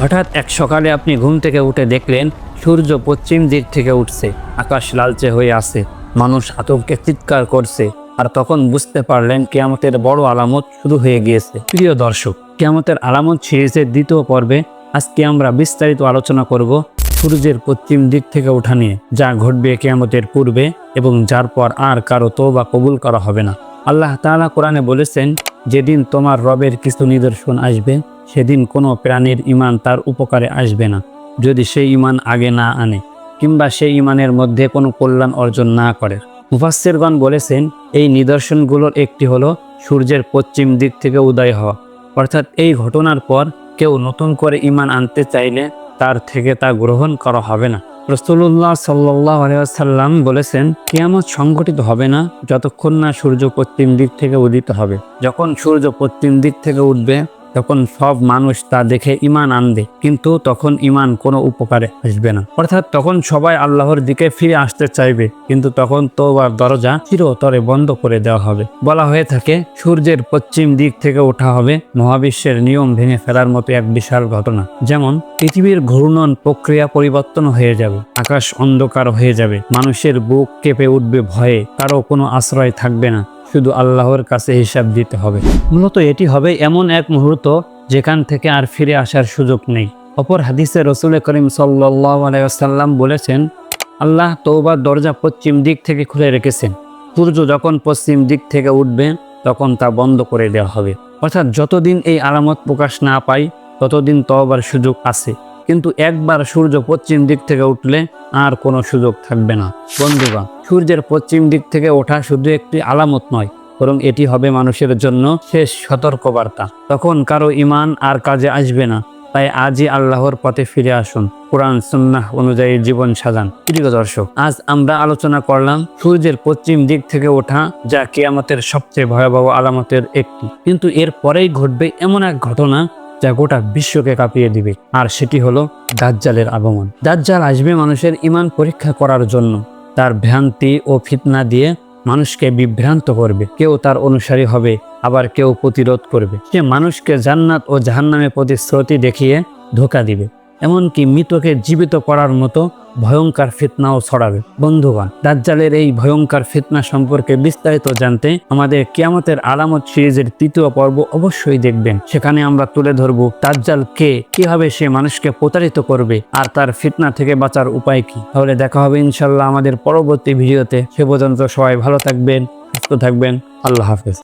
হঠাৎ এক সকালে আপনি ঘুম থেকে উঠে দেখলেন, সূর্য পশ্চিম দিক থেকে উঠছে, আকাশ লালচে হয়ে আছে, মানুষ আতঙ্কে চিৎকার করছে, আর তখন বুঝতে পারলেন কেয়ামতের বড় আলামত শুরু হয়ে গিয়েছে। প্রিয় দর্শক, কেয়ামতের আলামত সিরিজের দ্বিতীয় পর্বে, আজকে আমরা বিস্তারিত আলোচনা করব সূর্যের পশ্চিম দিক থেকে ওঠা নিয়ে, যা ঘটবে কেয়ামতের পূর্বে এবং যার পর আর কারও তো বা কবুল করা হবে না। আল্লাহ তাআলা কোরআনে বলেছেন, যেদিন তোমার রবের কিছু নিদর্শন আসবে, সেদিন কোনো প্রাণীর ইমান তার উপকারে আসবে না, যদি সেই ইমান আগে না আনে, কিংবা সেই ইমানের মধ্যে কোনো কল্যাণ অর্জন না করে। মুফাসসিরগণ বলেছেন, এই নিদর্শনগুলোর একটি হলো সূর্যের পশ্চিম দিক থেকে উদয় হওয়া। অর্থাৎ এই ঘটনার পর কেউ নতুন করে ইমান আনতে চাইলে তার থেকে তা গ্রহণ করা হবে না। রসুল্লাহ সাল্লাহ আলিয়াল্লাম বলেছেন, কিয়ামত সংঘটিত হবে না যতক্ষণ না সূর্য পশ্চিম দিক থেকে উদিত হবে। যখন সূর্য পশ্চিম দিক থেকে উঠবে তখন সব মানুষ তা দেখে ইমান আনবে, কিন্তু তখন ইমান কোনো উপকারে আসবে না। অর্থাৎ তখন সবাই আল্লাহর দিকে ফিরে আসতে চাইবে, কিন্তু তখন তোবার দরজা চিরতরে বন্ধ করে দেওয়া হবে। বলা হয়ে থাকে, সূর্যের পশ্চিম দিক থেকে ওঠা হবে মহাবিশ্বের নিয়ম ভেঙে ফেলার মতো এক বিশাল ঘটনা। যেমন, পৃথিবীর ঘূর্ণন প্রক্রিয়া পরিবর্তন হয়ে যাবে, আকাশ অন্ধকার হয়ে যাবে, মানুষের বুক কেঁপে উঠবে ভয়ে, কারও কোনো আশ্রয় থাকবে না। শুধু আল্লাহর কাছে হিসাব দিতে হবে। মূলত এটি হবে এমন এক মুহূর্ত যেখান থেকে আর ফিরে আসার সুযোগ নেই। অপর হাদিসে রসুল করিম সাল্লাহ আলাইসাল্লাম বলেছেন, আল্লাহ তৌবার দরজা পশ্চিম দিক থেকে খুলে রেখেছেন। সূর্য যখন পশ্চিম দিক থেকে উঠবে, তখন তা বন্ধ করে দেওয়া হবে। অর্থাৎ যতদিন এই আলামত প্রকাশ না পাই, ততদিন তওবার সুযোগ আছে। কিন্তু একবার সূর্য পশ্চিম দিক থেকে উঠলে আর কোনো সুযোগ থাকবে না। বন্ধুগণ, সূর্যের পশ্চিম দিক থেকে ওঠা শুধু একটি আলামত নয়, বরং এটি হবে মানুষের জন্য শেষ সতর্কবার্তা। তখন কারও ইমান আর কাজে আসবে না, তাই আজই আল্লাহর পথে ফিরে আসুন। কোরআন, সুন্নাহ অনুযায়ী জীবন সাজান। প্রিয় দর্শক, আজ আমরা আলোচনা করলাম সূর্যের পশ্চিম দিক থেকে ওঠা, যা কেয়ামতের সবচেয়ে ভয়াবহ আলামতের একটি। কিন্তু এর পরেই ঘটবে এমন এক ঘটনা যা গোটা বিশ্বকে কাঁপিয়ে দিবে। আর সেটি হলো দাজ্জালের আগমন। দাজ্জাল আসবে মানুষের ইমান পরীক্ষা করার জন্য। তার ভ্রান্তি ও ফিতনা দিয়ে মানুষকে বিভ্রান্ত করবে। কেউ তার অনুসারী হবে, আবার কেউ প্রতিরোধ করবে। সে মানুষকে জান্নাত ও জাহান্নামে প্রতিশ্রুতি দেখিয়ে ধোকা দিবে। এমনকি মৃতকে জীবিত করার মতো ভয়ঙ্কর ফিতনাও ছড়াবে। বন্ধুগণ, দাজ্জালের এই ভয়ঙ্কর ফিতনা সম্পর্কে বিস্তারিত জানতে আমাদের কিয়ামতের আলামত সিরিজের তৃতীয় পর্ব অবশ্যই দেখবেন। সেখানে আমরা তুলে ধরব দাজ্জাল কে, কীভাবে সে মানুষকে প্রতারিত করবে আর তার ফিতনা থেকে বাঁচার উপায় কি। তাহলে দেখা হবে ইনশাল্লাহ আমাদের পরবর্তী ভিডিওতে। সে পর্যন্ত সবাই ভালো থাকবেন, সুস্থ থাকবেন। আল্লাহ হাফেজ।